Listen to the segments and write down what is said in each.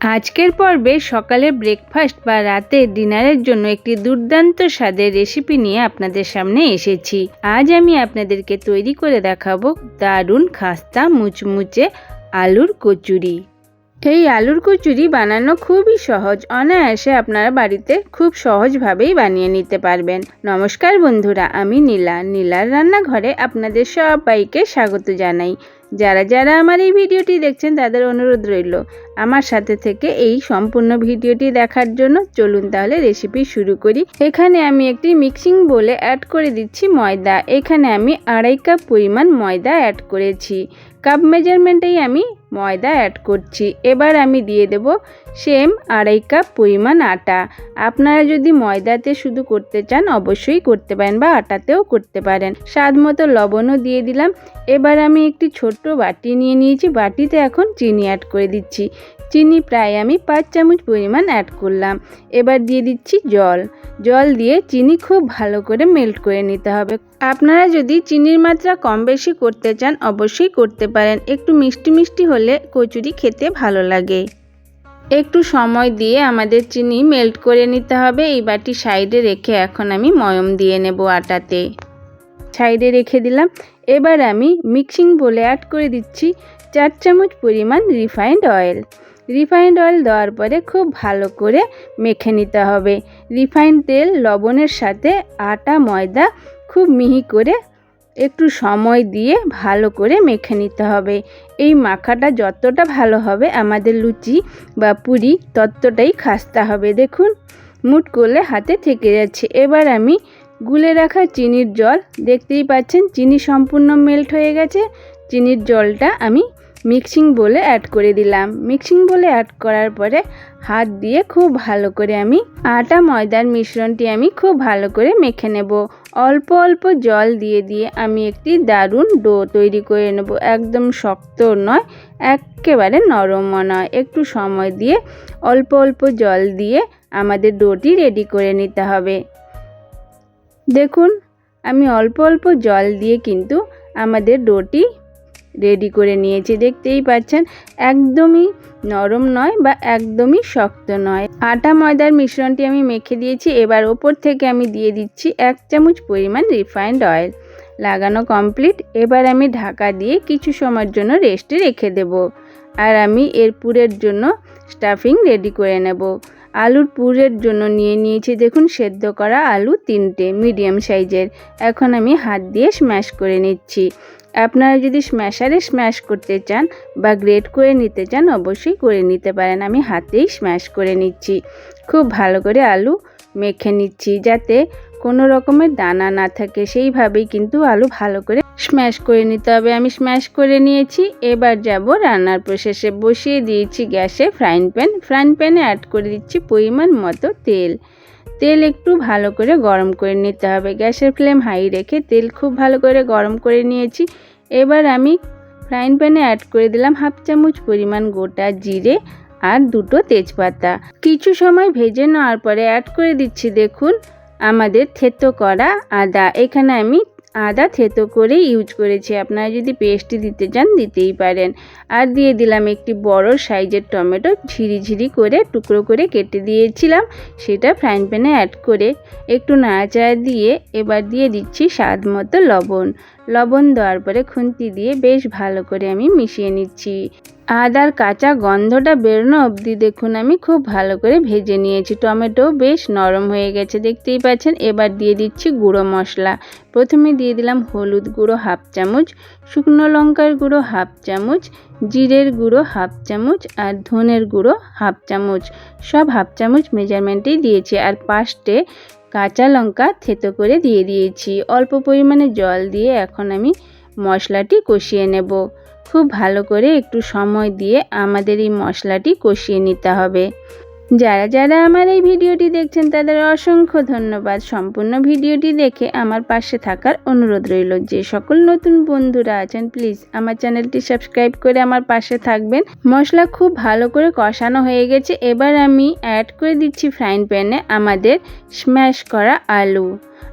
আজকের পর্বে সকালে ব্রেকফাস্ট বা রাতে ডিনারের জন্য একটি দুর্দান্ত স্বাদের রেসিপি নিয়ে আপনাদের সামনে এসেছি। আজ আমি আপনাদেরকে তৈরি করে দেখাবো দারুণ খাস্তা মুচমুচে আলুর কচুরি। এই আলুর কচুরি বানানো খুবই সহজ, অনায়াসে আপনারা বাড়িতে খুব সহজভাবেই বানিয়ে নিতে পারবেন। নমস্কার বন্ধুরা, আমি নীলা। নীলার রান্নাঘরে আপনাদের সবাইকে স্বাগত জানাই। যারা যারা আমার এই ভিডিওটি দেখছেন তাদের অনুরোধ রইল আমার সাথে থেকে এই সম্পূর্ণ ভিডিওটি দেখার জন্য চলুন তাহলে রেসিপি শুরু করি। এখানে আমি একটি মিক্সিং বলে অ্যাড করে দিচ্ছি ময়দা। এখানে আমি আড়াই কাপ পরিমাণ ময়দা অ্যাড করেছি। কাপ মেজারমেন্টেই আমি ময়দা অ্যাড করছি। এবার আমি দিয়ে দেব সেম আড়াই কাপ পরিমাণ আটা। আপনারা যদি ময়দাতে শুধু করতে চান, অবশ্যই করতে পারেন বা আটাতেও করতে পারেন। স্বাদ মতো লবণও দিয়ে দিলাম। এবার আমি একটি ছোট্ট বাটি নিয়ে নিয়েছি। বাটিতে এখন চিনি অ্যাড করে দিচ্ছি। চিনি প্রায় আমি পাঁচ চামচ পরিমাণ অ্যাড করলাম। এবার দিয়ে দিচ্ছি জল। জল দিয়ে চিনি খুব ভালো করে মেল্ট করে নিতে হবে। আপনারা যদি চিনির মাত্রা কম বেশি করতে চান, অবশ্যই করতে পারেন। একটু মিষ্টি মিষ্টি হলে কচুরি খেতে ভালো লাগে। একটু সময় দিয়ে আমাদের চিনি মেল্ট করে নিতে হবে। এই বাটি সাইডে রেখে এখন আমি ময়ম দিয়ে নেব আটাতে। সাইডে রেখে দিলাম। এবার আমি মিক্সিং বলে অ্যাড করে দিচ্ছি। চার চামচ পরিমাণ রিফাইন্ড অয়েল রিফাইন্ড অয়েল দেওয়ার পরে খুব ভালো করে মেখে নিতে হবে। রিফাইন্ড তেল লবণের সাথে আটা, ময়দা খুব মিহি করে একটু সময় দিয়ে ভালো করে মেখে নিতে হবে। এই মাখাটা যতটা ভালো হবে, আমাদের লুচি বা পুরি ততটাই খাস্তা হবে। দেখুন, মুট করলে হাতে থেকে যাচ্ছে। এবার আমি গুলে রাখা চিনির জল, দেখতেই পাচ্ছেন, চিনি সম্পূর্ণ মেল্ট হয়ে গেছে। চিনির জলটা আমি মিক্সিং বলে অ্যাড করে দিলাম। মিক্সিং বলে অ্যাড করার পরে হাত দিয়ে খুব ভালো করে আমি আটা, ময়দার মিশ্রণটি আমি খুব ভালো করে মেখে নেব। অল্প অল্প জল দিয়ে দিয়ে আমি একটি দারুণ ডো তৈরি করে নেব। একদম শক্ত নয়, একেবারে নরমও নয়। একটু সময় দিয়ে অল্প অল্প জল দিয়ে আমাদের ডোটি রেডি করে নিতে হবে। দেখুন, আমি অল্প অল্প জল দিয়ে কিন্তু আমাদের ডোটি রেডি করে নিয়েছি। দেখতেই পাচ্ছেন, একদমই নরম নয় বা একদমই শক্ত নয়। আটা ময়দার মিশ্রণটি আমি মেখে দিয়েছি। এবার ওপর থেকে আমি দিয়ে দিচ্ছি এক চামচ পরিমাণ রিফাইন্ড অয়েল। লাগানো কমপ্লিট। এবার আমি ঢাকা দিয়ে কিছু সময়ের জন্য রেস্টে রেখে দেব। আর আমি এর পুরের জন্য স্টাফিং রেডি করে নেব। আলুর পুরের জন্য নিয়ে নিয়েছি দেখুন, সেদ্ধ করা আলু তিনটে, মিডিয়াম সাইজের। এখন আমি হাত দিয়ে স্ম্যাশ করে নিচ্ছি। আপনারা যদি স্ম্যাশারে স্ম্যাশ করতে চান বা গ্রেট করে নিতে চান, অবশ্যই করে নিতে পারেন। আমি হাতেই স্ম্যাশ করে নিচ্ছি। খুব ভালো করে আলু মেখে নিচ্ছি যাতে কোনো রকমের দানা না থাকে। সেইভাবেই কিন্তু আলু ভালো করে স্ম্যাশ করে নিতে হবে। আমি স্ম্যাশ করে নিয়েছি। এবার যাব রান্নার প্রসেসে বসিয়ে দিয়েছি গ্যাসে ফ্রাইং প্যান ফ্রাইং প্যানে অ্যাড করে দিচ্ছি পরিমাণ মতো তেল। তেল একটু ভালো করে গরম করে নিতে হবে। গ্যাসের ফ্লেম হাই রেখে তেল খুব ভালো করে গরম করে নিয়েছি। এবার আমি ফ্রাইং প্যানে অ্যাড করে দিলাম হাফ চামচ পরিমাণ গোটা জিরে আর দুটো তেজপাতা। কিছু সময় ভেজে নেওয়ার পরে অ্যাড করে দিচ্ছি, দেখুন, আমাদের থেতো করা আদা। এখানে আমি আদা থেতো করে ইউজ করেছি। আপনারা যদি পেস্টটি দিতে চান, দিতেই পারেন। আর দিয়ে দিলাম একটি বড় সাইজের টমেটো, ঝিরি ঝিরি করে, টুকরো করে কেটে দিয়েছিলাম। সেটা ফ্রাইং প্যানে অ্যাড করে একটু নাড়াচাড়া দিয়ে এবার দিয়ে দিচ্ছি স্বাদ মতো লবণ। লবণ দেওয়ার পরে খুন্তি দিয়ে বেশ ভালো করে আমি মিশিয়ে নিচ্ছি। আদার কাঁচা গন্ধটা বেরোনো অবধি দেখুন, আমি খুব ভালো করে ভেজে নিয়েছি। টমেটো বেশ নরম হয়ে গেছে, দেখতেই পাচ্ছেন? এবার দিয়ে দিচ্ছি গুঁড়ো মশলা। প্রথমে দিয়ে দিলাম হলুদ গুঁড়ো হাফ চামচ, শুকনো লঙ্কার গুঁড়ো হাফ চামচ, জিরের গুঁড়ো হাফ চামচ আর ধনের গুঁড়ো হাফ চামচ। সব হাফ চামচ মেজারমেন্টেই দিয়েছি আর পাঁচটে কাঁচা লঙ্কা থেতো করে দিয়ে দিয়েছি। অল্প পরিমাণে জল দিয়ে এখন আমি মশলাটি কষিয়ে নেব। খুব ভালো করে একটু সময় দিয়ে আমাদের এই মশলাটি কষিয়ে নিতে হবে। যারা যারা আমার এই ভিডিওটি দেখছেন, তাদের অসংখ্য ধন্যবাদ। সম্পূর্ণ ভিডিওটি দেখে আমার পাশে থাকার অনুরোধ রইল। যে সকল নতুন বন্ধুরা আছেন প্লিজ আমার চ্যানেলটি সাবস্ক্রাইব করে আমার পাশে থাকবেন। মশলা খুব ভালো করে কষানো হয়ে গেছে। এবার আমি অ্যাড করে দিচ্ছি ফ্রাইং প্যানে আমাদের স্ম্যাশ করা আলু।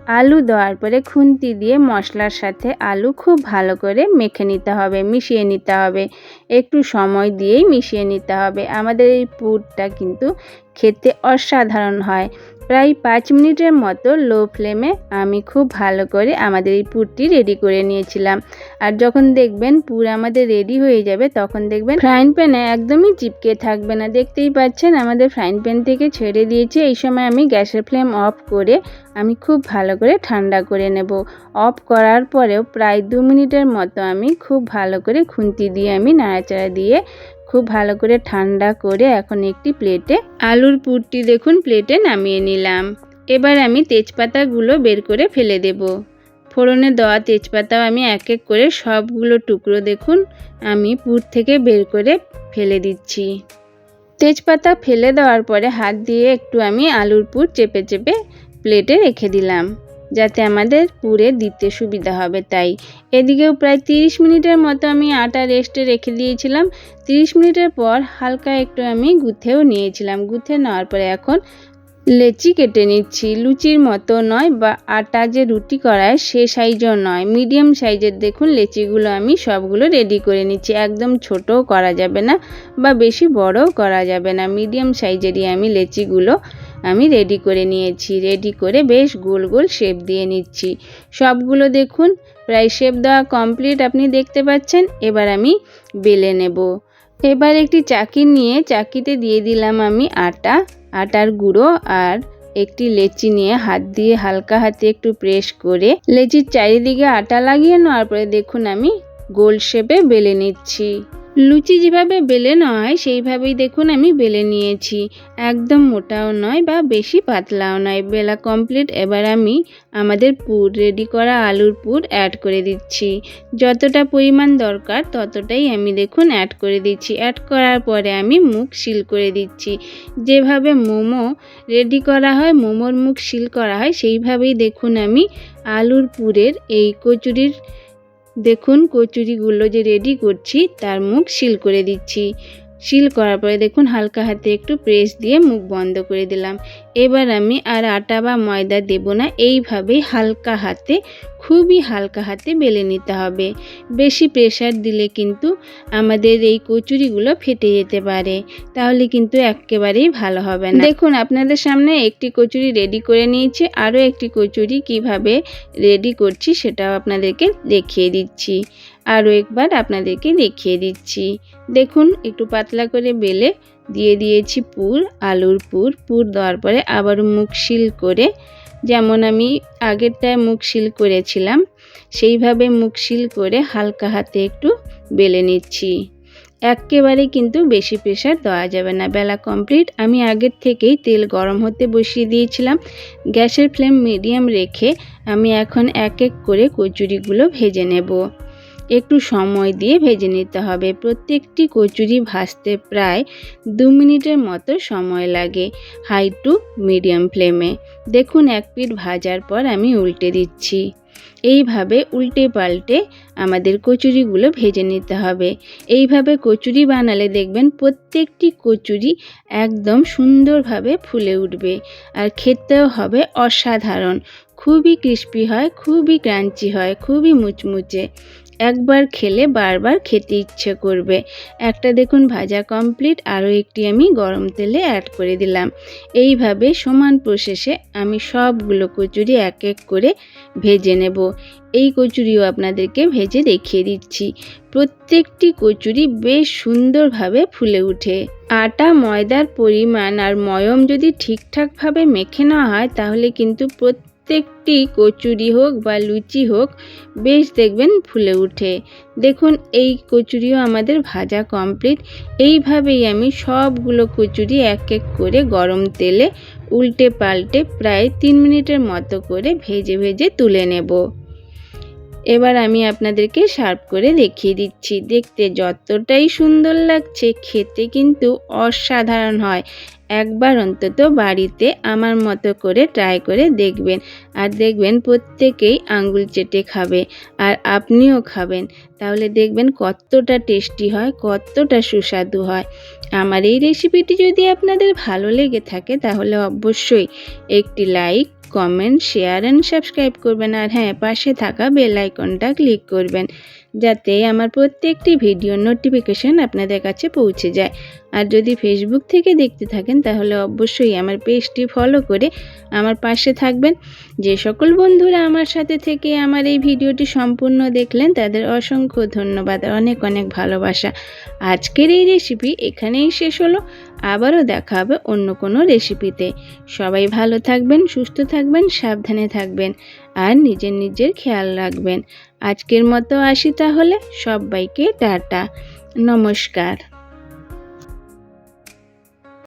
আলু দেওয়ার পরে খুন্তি দিয়ে মশলার সাথে আলু খুব ভালো করে মেখে নিতে হবে, মিশিয়ে নিতে হবে। একটু সময় দিয়েই মিশিয়ে নিতে হবে। আমাদের এই পুরটা কিন্তু খেতে অসাধারণ হয়। প্রায় পাঁচ মিনিটের মতো লো ফ্লেমে আমি খুব ভালো করে আমাদের এই পুরটি রেডি করে নিয়েছিলাম। আর যখন দেখবেন পুর আমাদের রেডি হয়ে যাবে, তখন দেখবেন ফ্রাইং প্যানে একদমই চিপকে থাকবে না। দেখতেই পাচ্ছেন আমাদের ফ্রাইং প্যান থেকে ছেড়ে দিয়েছে। এই সময় আমি গ্যাসের ফ্লেম অফ করে আমি খুব ভালো করে ঠান্ডা করে নেব। অফ করার পরেও প্রায় দু মিনিটের মতো আমি খুব ভালো করে খুন্তি দিয়ে আমি নাড়াচাড়া দিয়ে খুব ভালো করে ঠান্ডা করে এখন একটি প্লেটে আলুর পুরটি দেখুন, প্লেটে নামিয়ে নিলাম। এবার আমি তেজপাতাগুলো বের করে ফেলে দেব। ফোড়নে দেওয়া তেজপাতাও আমি এক এক করে সবগুলো টুকরো দেখুন, আমি পুর থেকে বের করে ফেলে দিচ্ছি। তেজপাতা ফেলে দেওয়ার পরে হাত দিয়ে একটু আমি আলুর পুর চেপে চেপে প্লেটে রেখে দিলাম। যাতে আমাদের পুরে দিতে সুবিধা হবে তাই। এদিকেও প্রায় 30 মিনিটের মতো আমি আটা রেস্টে রেখে দিয়েছিলাম। 30 মিনিটের পর হালকা একটু আমি গুথেও নিয়েছিলাম। গুথে নেওয়ার পরে এখন লেচি কেটে নিচ্ছি। লুচির মতো নয় বা আটা যে রুটি করায় সে সাইজও নয়। মিডিয়াম সাইজের দেখুন লেচিগুলো আমি সবগুলো রেডি করে নিচ্ছি। একদম ছোটও করা যাবে না বা বেশি বড়ও করা যাবে না। মিডিয়াম সাইজেরই আমি লেচিগুলো আমি রেডি করে নিয়েছি রেডি করে বেশ গোল গোল শেপ দিয়ে নিচ্ছি। সবগুলো দেখুন, প্রায় শেপ দেওয়া কমপ্লিট আপনি দেখতে পাচ্ছেন, এবার আমি বেলে নেব। এবার একটি চাকি নিয়ে, চাকিতে দিয়ে দিলাম আমি আটা, আটার গুঁড়ো আর একটি লেচি নিয়ে হাত দিয়ে হালকা হাতে একটু প্রেস করে লেচির চারিদিকে আটা লাগিয়ে নেওয়ার পরে দেখুন আমি গোল শেপে বেলে নিচ্ছি। লুচি যেভাবে বেলে নয়, সেইভাবেই দেখুন আমি বেলে নিয়েছি। একদম মোটাও নয় বা বেশি পাতলাও নয়। বেলা কমপ্লিট এবার আমি আমাদের পুর রেডি করা আলুর পুর অ্যাড করে দিচ্ছি। যতটা পরিমাণ দরকার, ততটাই আমি দেখুন অ্যাড করে দিচ্ছি। অ্যাড করার পরে আমি মুখ সিল করে দিচ্ছি। যেভাবে মোমো রেডি করা হয়, মোমোর মুখ সিল করা হয়, সেইভাবেই দেখুন আমি আলুর পুরের এই কচুরির দেখুন কচুরিগুলো যে রেডি করছি তার মুখ সিল করে দিচ্ছি। সিল করার পরে দেখুন হালকা হাতে একটু প্রেস দিয়ে মুখ বন্ধ করে দিলাম। এবার আমি আর আটা বা ময়দা দেব না, এইভাবেই হালকা হাতে, খুবই হালকা হাতে বেলে নিতে হবে। বেশি প্রেশার দিলে কিন্তু আমাদের এই কচুরিগুলো ফেটে যেতে পারে, তাহলে কিন্তু একেবারেই ভালো হবে না। দেখুন, আপনাদের সামনে একটি কচুরি রেডি করে নিয়েছি, আরও একটি কচুরি কীভাবে রেডি করছি সেটাও আপনাদেরকে দেখিয়ে দিচ্ছি। আরও একবার আপনাদেরকে দেখিয়ে দিচ্ছি। দেখুন, একটু পাতলা করে বেলে দিয়ে দিয়েছি পুর, আলুর পুর। পুর দেওয়ার পরে আবার মুখ শিল করে, যেমন আমি আগেরটায় মুখ শিল করেছিলাম, সেইভাবে মুখ শিল করে হালকা হাতে একটু বেলে নিচ্ছি। একেবারে কিন্তু বেশি প্রেশার দেওয়া যাবে না। বেলা কমপ্লিট। আমি আগের থেকেই তেল গরম হতে বসিয়ে দিয়েছিলাম। গ্যাসের ফ্লেম মিডিয়াম রেখে আমি এখন এক এক করে কচুরিগুলো ভেজে নেব। একটু সময় দিয়ে ভেজে নিতে হবে। প্রত্যেকটি কচুরি ভাজতে প্রায় দু মিনিটের মতো সময় লাগে হাই টু মিডিয়াম ফ্লেমে। দেখুন, এক পিঠ ভাজার পর আমি উল্টে দিচ্ছি। এইভাবে উল্টে পাল্টে আমাদের কচুরিগুলো ভেজে নিতে হবে। এইভাবে কচুরি বানালে দেখবেন প্রত্যেকটি কচুরি একদম সুন্দরভাবে ফুলে উঠবে আর খেতেও হবে অসাধারণ। খুবই ক্রিস্পি হয়, খুবই ক্রাঞ্চি হয়, খুবই মুচমুচে। একবার খেলে বারবার খেতে ইচ্ছে করবে। একটা দেখুন ভাজা কমপ্লিট আরও একটি আমি গরম তেলে অ্যাড করে দিলাম। এইভাবে সমান প্রসেসে আমি সবগুলো কচুরি এক এক করে ভেজে নেব। এই কচুরিও আপনাদেরকে ভেজে দেখিয়ে দিচ্ছি। প্রত্যেকটি কচুরি বেশ সুন্দরভাবে ফুলে উঠে। আটা, ময়দার পরিমাণ আর ময়ম যদি ঠিকঠাকভাবে মেখে নেওয়া হয়, তাহলে কিন্তু প্রত্যেক প্রত্যেকটি কচুরি হোক বা লুচি হোক, বেশ দেখবেন ফুলে উঠে। দেখুন, এই কচুরিও আমাদের ভাজা কমপ্লিট এইভাবেই আমি সবগুলো কচুরি এক এক করে গরম তেলে উল্টে পাল্টে প্রায় তিন মিনিটের মতো করে ভেজে ভেজে তুলে নেব। এবার আমি আপনাদেরকে সার্ভ করে দেখিয়ে দিচ্ছি। দেখতে যতটাই সুন্দর লাগছে, খেতে কিন্তু অসাধারণ হয়। একবার অন্তত বাড়িতে আমার মতো করে ট্রাই করে দেখবেন। আর দেখবেন প্রত্যেকেই আঙ্গুল চেটে খাবে আর আপনিও খাবেন। তাহলে দেখবেন কতটা টেস্টি হয়, কতটা সুস্বাদু হয়। আমার এই রেসিপিটি যদি আপনাদের ভালো লেগে থাকে তাহলে অবশ্যই একটি like comment share and subscribe করবেন। আর হ্যাঁ পাশে থাকা বেল আইকনটা ক্লিক করবেন, যাতে আমার প্রত্যেকটি ভিডিওর নোটিফিকেশন আপনাদের কাছে পৌঁছে যায়। আর যদি ফেসবুক থেকে দেখতে থাকেন, তাহলে অবশ্যই আমার পেজটি ফলো করে আমার পাশে থাকবেন। যে সকল বন্ধুরা আমার সাথে থেকে আমার এই ভিডিওটি সম্পূর্ণ দেখলেন, তাদের অসংখ্য ধন্যবাদ, অনেক অনেক ভালোবাসা। আজকের এই রেসিপি এখানেই শেষ হলো। আবারও দেখা হবে অন্য কোনো রেসিপিতে সবাই ভালো থাকবেন, সুস্থ থাকবেন, সাবধানে থাকবেন আর নিজের নিজের খেয়াল রাখবেন। আজকের মতো আসি তাহলে, সবাইকে টাটা, নমস্কার।